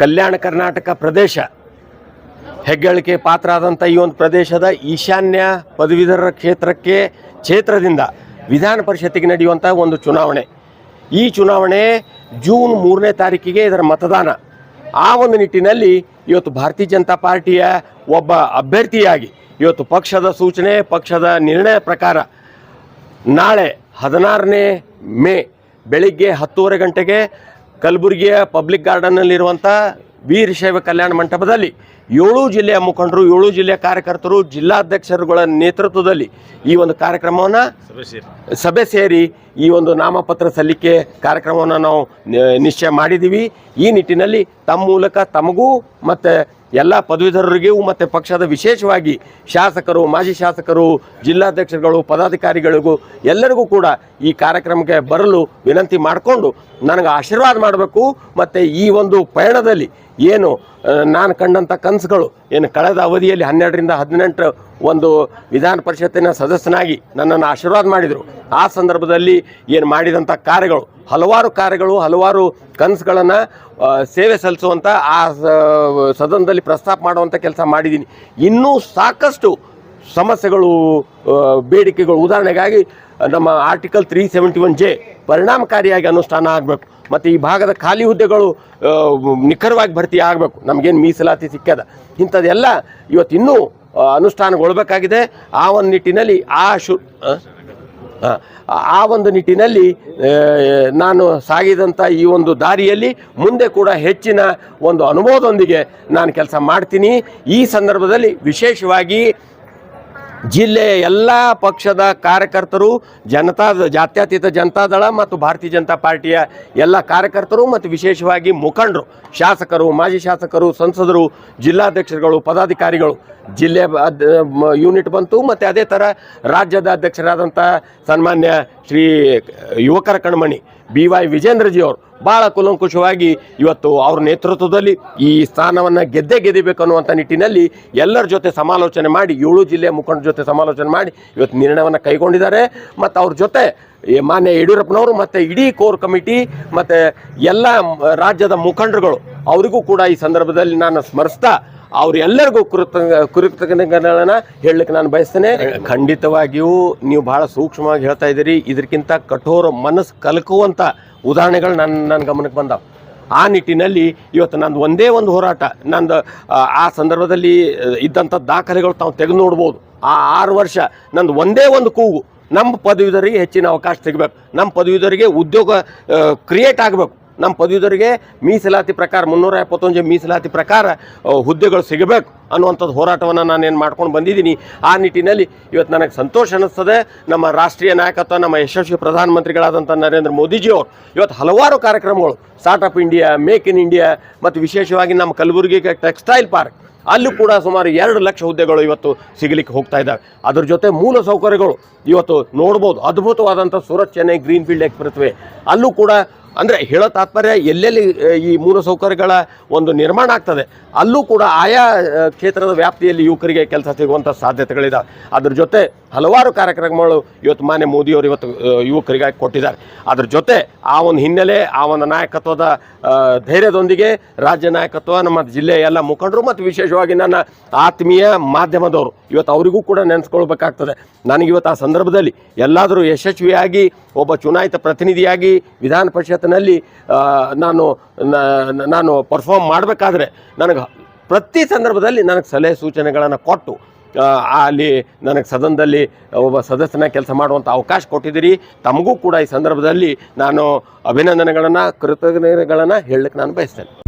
ಕಲ್ಯಾಣ ಕರ್ನಾಟಕ ಪ್ರದೇಶ ಹೆಗ್ಗಳಿಕೆ ಪಾತ್ರ ಆದಂಥ ಈ ಒಂದು ಪ್ರದೇಶದ ಈಶಾನ್ಯ ಪದವೀಧರರ ಕ್ಷೇತ್ರಕ್ಕೆ ಕ್ಷೇತ್ರದಿಂದ ವಿಧಾನ ಪರಿಷತ್ತಿಗೆ ನಡೆಯುವಂಥ ಒಂದು ಚುನಾವಣೆ. ಈ ಚುನಾವಣೆ ಜೂನ್ ಮೂರನೇ ತಾರೀಕಿಗೆ ಇದರ ಮತದಾನ. ಆ ಒಂದು ನಿಟ್ಟಿನಲ್ಲಿ ಇವತ್ತು ಭಾರತೀಯ ಜನತಾ ಪಾರ್ಟಿಯ ಒಬ್ಬ ಅಭ್ಯರ್ಥಿಯಾಗಿ ಇವತ್ತು ಪಕ್ಷದ ಸೂಚನೆ, ಪಕ್ಷದ ನಿರ್ಣಯ ಪ್ರಕಾರ ನಾಳೆ ಹದಿನಾರನೇ ಮೇ ಬೆಳಿಗ್ಗೆ ಹತ್ತೂವರೆ ಗಂಟೆಗೆ ಕಲಬುರಗಿಯ ಪಬ್ಲಿಕ್ ಗಾರ್ಡನ್ನಲ್ಲಿರುವಂಥ ವೀರಶೈವ ಕಲ್ಯಾಣ ಮಂಟಪದಲ್ಲಿ ಏಳು ಜಿಲ್ಲೆಯ ಮುಖಂಡರು ಏಳು ಜಿಲ್ಲೆಯ ಕಾರ್ಯಕರ್ತರು ಜಿಲ್ಲಾಧ್ಯಕ್ಷರುಗಳ ನೇತೃತ್ವದಲ್ಲಿ ಈ ಒಂದು ಕಾರ್ಯಕ್ರಮವನ್ನು ಸಭೆ ಸೇರಿ. ಈ ಒಂದು ನಾಮಪತ್ರ ಸಲ್ಲಿಕೆ ಕಾರ್ಯಕ್ರಮವನ್ನು ನಾವು ನಿಶ್ಚಯ ಮಾಡಿದ್ದೀವಿ ಈ ನಿಟ್ಟಿನಲ್ಲಿ ತಮ್ಮ ಮೂಲಕ ತಮಗೂ ಮತ್ತು ಎಲ್ಲ ಪದವೀಧರರಿಗೂ ಮತ್ತು ಪಕ್ಷದ ವಿಶೇಷವಾಗಿ ಶಾಸಕರು ಮಾಜಿ ಶಾಸಕರು ಜಿಲ್ಲಾಧ್ಯಕ್ಷರುಗಳು ಪದಾಧಿಕಾರಿಗಳಿಗೂ ಎಲ್ಲರಿಗೂ ಕೂಡ ಈ ಕಾರ್ಯಕ್ರಮಕ್ಕೆ ಬರಲು ವಿನಂತಿ ಮಾಡಿಕೊಂಡು ನನಗೆ ಆಶೀರ್ವಾದ ಮಾಡಬೇಕು. ಮತ್ತು ಈ ಒಂದು ಪಯಣದಲ್ಲಿ ಏನು ನಾನು ಕಂಡಂಥ ಕನಸುಗಳು ಏನು ಕಳೆದ ಅವಧಿಯಲ್ಲಿ ಹನ್ನೆರಡರಿಂದ ಹದಿನೆಂಟು ಒಂದು ವಿಧಾನ ಪರಿಷತ್ತಿನ ಸದಸ್ಯನಾಗಿ ನನ್ನನ್ನು ಆಶೀರ್ವಾದ ಮಾಡಿದರು. ಆ ಸಂದರ್ಭದಲ್ಲಿ ಏನು ಮಾಡಿದಂಥ ಕಾರ್ಯಗಳು, ಹಲವಾರು ಕಾರ್ಯಗಳು, ಹಲವಾರು ಕನಸುಗಳನ್ನು ಸೇವೆ ಸಲ್ಲಿಸುವಂಥ ಆ ಸದನದಲ್ಲಿ ಪ್ರಸ್ತಾಪ ಮಾಡುವಂಥ ಕೆಲಸ ಮಾಡಿದ್ದೀನಿ. ಇನ್ನೂ ಸಾಕಷ್ಟು ಸಮಸ್ಯೆಗಳು ಬೇಡಿಕೆಗಳು. ಉದಾಹರಣೆಗಾಗಿ, ನಮ್ಮ article three seventy one J ಪರಿಣಾಮಕಾರಿಯಾಗಿ ಅನುಷ್ಠಾನ ಆಗಬೇಕು. ಮತ್ತು ಈ ಭಾಗದ ಖಾಲಿ ಹುದ್ದೆಗಳು ನಿಖರವಾಗಿ ಭರ್ತಿ ಆಗಬೇಕು. ನಮಗೇನು ಮೀಸಲಾತಿ ಸಿಕ್ಕದ. ಇಂಥದ್ದೆಲ್ಲ ಇವತ್ತು ಇನ್ನೂ ಅನುಷ್ಠಾನಗೊಳ್ಬೇಕಾಗಿದೆ ಆ ಒಂದು ನಿಟ್ಟಿನಲ್ಲಿ ಆ ಶು, ಆ? ಒಂದು ನಿಟ್ಟಿನಲ್ಲಿ ನಾನು ಸಾಗಿದಂಥ ಈ ಒಂದು ದಾರಿಯಲ್ಲಿ ಮುಂದೆ ಕೂಡ ಹೆಚ್ಚಿನ ಒಂದು ಅನುಭವದೊಂದಿಗೆ ನಾನು ಕೆಲಸ ಮಾಡ್ತೀನಿ. ಈ ಸಂದರ್ಭದಲ್ಲಿ ವಿಶೇಷವಾಗಿ ಜಿಲ್ಲೆಯ ಎಲ್ಲ ಪಕ್ಷದ ಕಾರ್ಯಕರ್ತರು, ಜನತಾ ಜಾತ್ಯತೀತ ಜನತಾದಳ ಮತ್ತು ಭಾರತೀಯ ಜನತಾ ಪಾರ್ಟಿಯ ಎಲ್ಲ ಕಾರ್ಯಕರ್ತರು ಮತ್ತು ವಿಶೇಷವಾಗಿ ಮುಖಂಡರು, ಶಾಸಕರು, ಮಾಜಿ ಶಾಸಕರು, ಸಂಸದರು, ಜಿಲ್ಲಾಧ್ಯಕ್ಷರುಗಳು, ಪದಾಧಿಕಾರಿಗಳು, ಜಿಲ್ಲೆ ಯೂನಿಟ್ ಬಂತು ಮತ್ತು ಅದೇ ಥರ ರಾಜ್ಯದ ಅಧ್ಯಕ್ಷರಾದಂಥ ಸನ್ಮಾನ್ಯ ಶ್ರೀ ಯುವಕರ ಕಣ್ಮಣಿ ಬಿ ವೈ ವಿಜೇಂದ್ರಜಿಯವರು ಭಾಳ ಕುಲಂಕುಷವಾಗಿ ಇವತ್ತು ಅವ್ರ ನೇತೃತ್ವದಲ್ಲಿ ಈ ಸ್ಥಾನವನ್ನು ಗೆದ್ದೇ ಗೆದಿಬೇಕು ಅನ್ನುವಂಥ ನಿಟ್ಟಿನಲ್ಲಿ ಎಲ್ಲರ ಜೊತೆ ಸಮಾಲೋಚನೆ ಮಾಡಿ, ಏಳು ಜಿಲ್ಲೆಯ ಮುಖಂಡರ ಜೊತೆ ಸಮಾಲೋಚನೆ ಮಾಡಿ ಇವತ್ತು ನಿರ್ಣಯವನ್ನು ಕೈಗೊಂಡಿದ್ದಾರೆ. ಮತ್ತು ಅವ್ರ ಜೊತೆ ಮಾನ್ಯ ಯಡಿಯೂರಪ್ಪನವರು ಮತ್ತು ಇಡೀ ಕೋರ್ ಕಮಿಟಿ, ಮತ್ತು ಎಲ್ಲ ರಾಜ್ಯದ ಮುಖಂಡರುಗಳು, ಅವರಿಗೂ ಕೂಡ ಈ ಸಂದರ್ಭದಲ್ಲಿ ನಾನು ಸ್ಮರಿಸ್ತಾ ಅವ್ರೆಲ್ಲರಿಗೂ ಕೃತ ಕೃತಜ್ಞತೆಗಳನ್ನು ಹೇಳಲಿಕ್ಕೆ ನಾನು ಬಯಸ್ತೇನೆ. ಖಂಡಿತವಾಗಿಯೂ ನೀವು ಭಾಳ ಸೂಕ್ಷ್ಮವಾಗಿ ಹೇಳ್ತಾ ಇದ್ದೀರಿ. ಇದಕ್ಕಿಂತ ಕಠೋರ ಮನಸ್ಸು ಕಲಕುವಂಥ ಉದಾಹರಣೆಗಳು ನನ್ನ ನನ್ನ ಗಮನಕ್ಕೆ ಬಂದವು. ಆ ನಿಟ್ಟಿನಲ್ಲಿ ಇವತ್ತು ನಂದು ಒಂದೇ ಒಂದು ಹೋರಾಟ. ನಂದು ಆ, ಸಂದರ್ಭದಲ್ಲಿ ಇದ್ದಂಥ ದಾಖಲೆಗಳು ತಾವು ತೆಗೆದು ನೋಡ್ಬೋದು. ಆ ಆರು ವರ್ಷ ನಂದು ಒಂದೇ ಒಂದು ಕೂಗು. ನಮ್ಮ ಪದವೀಧರಿಗೆ ಹೆಚ್ಚಿನ ಅವಕಾಶ ಸಿಗಬೇಕು ನಮ್ಮ ಪದವೀಧರಿಗೆ ಉದ್ಯೋಗ ಕ್ರಿಯೇಟ್ ಆಗಬೇಕು. ನಮ್ಮ ಪದವೀಧರಿಗೆ ಮೀಸಲಾತಿ ಪ್ರಕಾರ, ಮುನ್ನೂರ ಎಪ್ಪತ್ತೊಂದು ಮೀಸಲಾತಿ ಪ್ರಕಾರ ಹುದ್ದೆಗಳು ಸಿಗಬೇಕು ಅನ್ನುವಂಥದ್ದು ಹೋರಾಟವನ್ನು ನಾನೇನು ಮಾಡ್ಕೊಂಡು ಬಂದಿದ್ದೀನಿ. ಆ ನಿಟ್ಟಿನಲ್ಲಿ ಇವತ್ತು ನನಗೆ ಸಂತೋಷ ಅನ್ನಿಸ್ತದೆ. ನಮ್ಮ ರಾಷ್ಟ್ರೀಯ ನಾಯಕತ್ವ, ನಮ್ಮ ಯಶಸ್ವಿ ಪ್ರಧಾನಮಂತ್ರಿಗಳಾದಂಥ ನರೇಂದ್ರ ಮೋದಿಜಿಯವರು ಇವತ್ತು ಹಲವಾರು ಕಾರ್ಯಕ್ರಮಗಳು startup India make in India ಮತ್ತು ವಿಶೇಷವಾಗಿ ನಮ್ಮ ಕಲಬುರಗಿಗೆ ಟೆಕ್ಸ್ಟೈಲ್ ಪಾರ್ಕ್. ಅಲ್ಲೂ ಕೂಡ ಸುಮಾರು ಎರಡು ಲಕ್ಷ ಹುದ್ದೆಗಳು ಇವತ್ತು ಸಿಗಲಿಕ್ಕೆ ಹೋಗ್ತಾ ಇದ್ದಾವೆ. ಅದ್ರ ಜೊತೆ ಮೂಲ ಸೌಕರ್ಯಗಳು ಇವತ್ತು ನೋಡ್ಬೋದು. ಅದ್ಭುತವಾದಂಥ ಸೂರತ್, ಚೆನ್ನೈ ಗ್ರೀನ್ ಫೀಲ್ಡ್ ಅಲ್ಲೂ ಕೂಡ ಅಂದರೆ ಹೇಳೋ ತಾತ್ಪರ್ಯ ಎಲ್ಲೆಲ್ಲಿ ಈ ಮೂಲ ಸೌಕರ್ಯಗಳ ಒಂದು ನಿರ್ಮಾಣ ಆಗ್ತದೆ, ಅಲ್ಲೂ ಕೂಡ ಆಯಾ ಕ್ಷೇತ್ರದ ವ್ಯಾಪ್ತಿಯಲ್ಲಿ ಯುವಕರಿಗೆ ಕೆಲಸ ಸಿಗುವಂಥ ಸಾಧ್ಯತೆಗಳಿದ್ದಾವೆ ಅದ್ರ ಜೊತೆ ಹಲವಾರು ಕಾರ್ಯಕ್ರಮಗಳು ಇವತ್ತು ಮಾನ್ಯ ಮೋದಿಯವರು ಇವತ್ತು ಯುವಕರಿಗೆ ಕೊಟ್ಟಿದ್ದಾರೆ. ಅದ್ರ ಜೊತೆ ಆ ಒಂದು ಹಿನ್ನೆಲೆ, ಆ ಒಂದು ನಾಯಕತ್ವದ ಧೈರ್ಯದೊಂದಿಗೆ ರಾಜ್ಯ ನಾಯಕತ್ವ, ನಮ್ಮ ಜಿಲ್ಲೆಯ ಎಲ್ಲ ಮುಖಂಡರು ಮತ್ತು ವಿಶೇಷವಾಗಿ ನನ್ನ ಆತ್ಮೀಯ ಮಾಧ್ಯಮದವರು ಇವತ್ತು ಅವರಿಗೂ ಕೂಡ ನೆನೆಸ್ಕೊಳ್ಬೇಕಾಗ್ತದೆ. ನನಗೆ ಇವತ್ತು ಆ ಸಂದರ್ಭದಲ್ಲಿ ಎಲ್ಲಾದರೂ ಯಶಸ್ವಿಯಾಗಿ ಒಬ್ಬ ಚುನಾಯಿತ ಪ್ರತಿನಿಧಿಯಾಗಿ ವಿಧಾನ ಪರಿಷತ್ತಿನಲ್ಲಿ ಆ, ನಾನು ನಾನು ಪರ್ಫಾರ್ಮ್ ಮಾಡಬೇಕಾದ್ರೆ ನನಗೆ ಪ್ರತಿ ಸಂದರ್ಭದಲ್ಲಿ ನನಗೆ ಸಲಹೆ ಸೂಚನೆಗಳನ್ನು ಕೊಟ್ಟು ಅಲ್ಲಿ ನನಗೆ ಸದನದಲ್ಲಿ ಒಬ್ಬ ಸದಸ್ಯನ ಕೆಲಸ ಮಾಡುವಂಥ ಅವಕಾಶ ಕೊಟ್ಟಿದ್ದೀರಿ. ತಮಗೂ ಕೂಡ ಈ ಸಂದರ್ಭದಲ್ಲಿ ನಾನು ಅಭಿನಂದನೆಗಳನ್ನು ಕೃತಜ್ಞತೆಗಳನ್ನು ಹೇಳಲಿಕ್ಕೆ ನಾನು ಬಯಸ್ತೇನೆ.